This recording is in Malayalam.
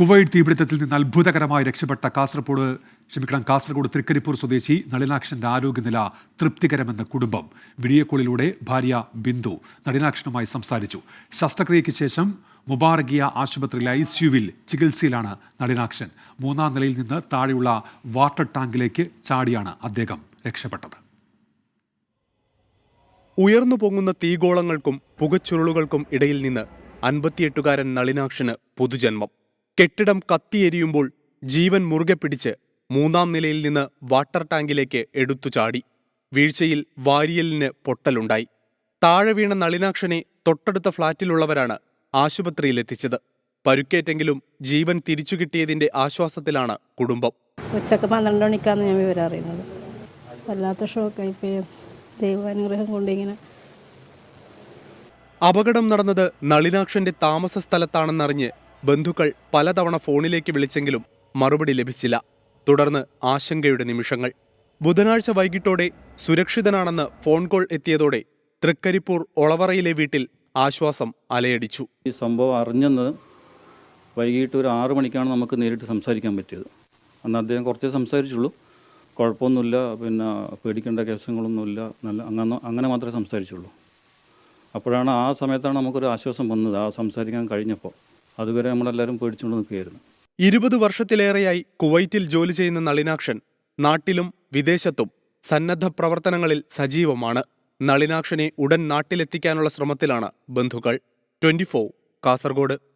കുവൈറ്റ് തീപിടുത്തത്തിൽ നിന്ന് അത്ഭുതകരമായി രക്ഷപ്പെട്ട കാസർഗോഡ് ക്ഷമിക്കണം കാസർഗോഡ് തൃക്കരിപ്പൂർ സ്വദേശി നളിനാക്ഷന്റെ ആരോഗ്യനില തൃപ്തികരമെന്ന കുടുംബം വീഡിയോ കോളിലൂടെ ഭാര്യ ബിന്ദു നളിനാക്ഷനുമായി സംസാരിച്ചു. ശസ്ത്രക്രിയയ്ക്ക് ശേഷം മുബാറകിയ ആശുപത്രിയിലെ ഐ സിയുവിൽ ചികിത്സയിലാണ് നളിനാക്ഷൻ. മൂന്നാം നിലയിൽ നിന്ന് താഴെയുള്ള വാട്ടർ ടാങ്കിലേക്ക് ചാടിയാണ് അദ്ദേഹം രക്ഷപ്പെട്ടത്. ഉയർന്നു പൊങ്ങുന്ന തീഗോളങ്ങൾക്കും പുകച്ചുരുളുകൾക്കും ഇടയിൽ നിന്ന് അൻപത്തിയെട്ടുകാരൻ നളിനാക്ഷന് പുതുജന്മം. കെട്ടിടം കത്തിയെരിയുമ്പോൾ ജീവൻ മുറുകെ പിടിച്ച് മൂന്നാം നിലയിൽ നിന്ന് വാട്ടർ ടാങ്കിലേക്ക് എടുത്തു ചാടി. വീഴ്ചയിൽ വാരിയലിന് പൊട്ടലുണ്ടായി. താഴെ വീണ നളിനാക്ഷനെ തൊട്ടടുത്ത ഫ്ളാറ്റിലുള്ളവരാണ് ആശുപത്രിയിലെത്തിച്ചത്. പരുക്കേറ്റെങ്കിലും ജീവൻ തിരിച്ചു കിട്ടിയതിന്റെ ആശ്വാസത്തിലാണ് കുടുംബം. ഉച്ചയ്ക്ക് പന്ത്രണ്ട് മണിക്കാണ് ഞാൻ വിവരം അറിയുന്നത്. വല്ലാത്ത ഷോക്കായി ദൈവാനുഗ്രഹം കൊണ്ടിങ്ങനെ അപകടം നടന്നത് നളിനാക്ഷന്റെ താമസ സ്ഥലത്താണെന്നറിഞ്ഞ് ബന്ധുക്കൾ പലതവണ ഫോണിലേക്ക് വിളിച്ചെങ്കിലും മറുപടി ലഭിച്ചില്ല. തുടർന്ന് ആശങ്കയുടെ നിമിഷങ്ങൾ. ബുധനാഴ്ച വൈകിട്ടോടെ സുരക്ഷിതനാണെന്ന് ഫോൺ കോൾ എത്തിയതോടെ തൃക്കരിപ്പൂർ ഒളവറയിലെ വീട്ടിൽ ആശ്വാസം അലയടിച്ചു. ഈ സംഭവം അറിഞ്ഞെന്ന് വൈകിട്ട് ഒരു ആറു മണിക്കാണ് നമുക്ക് നേരിട്ട് സംസാരിക്കാൻ പറ്റിയത്. അന്ന് അദ്ദേഹം കുറച്ചേ സംസാരിച്ചുള്ളൂ. കുഴപ്പമൊന്നുമില്ല. പിന്നെ പേടിക്കേണ്ട കേസങ്ങളൊന്നുമില്ല. നല്ല അങ്ങനെ അങ്ങനെ മാത്രമേ സംസാരിച്ചുള്ളൂ. അപ്പോഴാണ് ആ സമയത്താണ് നമുക്കൊരു ആശ്വാസം വന്നത്. ആ സംസാരിക്കാൻ കഴിഞ്ഞപ്പോൾ. അതുവരെ നമ്മളെല്ലാവരും പേടിച്ചുകൊണ്ട് നിൽക്കുകയായിരുന്നു. ഇരുപത് വർഷത്തിലേറെയായി കുവൈറ്റിൽ ജോലി ചെയ്യുന്ന നളിനാക്ഷൻ നാട്ടിലും വിദേശത്തും സന്നദ്ധ പ്രവർത്തനങ്ങളിൽ സജീവമാണ്. നളിനാക്ഷനെ ഉടൻ നാട്ടിലെത്തിക്കാനുള്ള ശ്രമത്തിലാണ് ബന്ധുക്കൾ. ട്വന്റി കാസർഗോഡ്.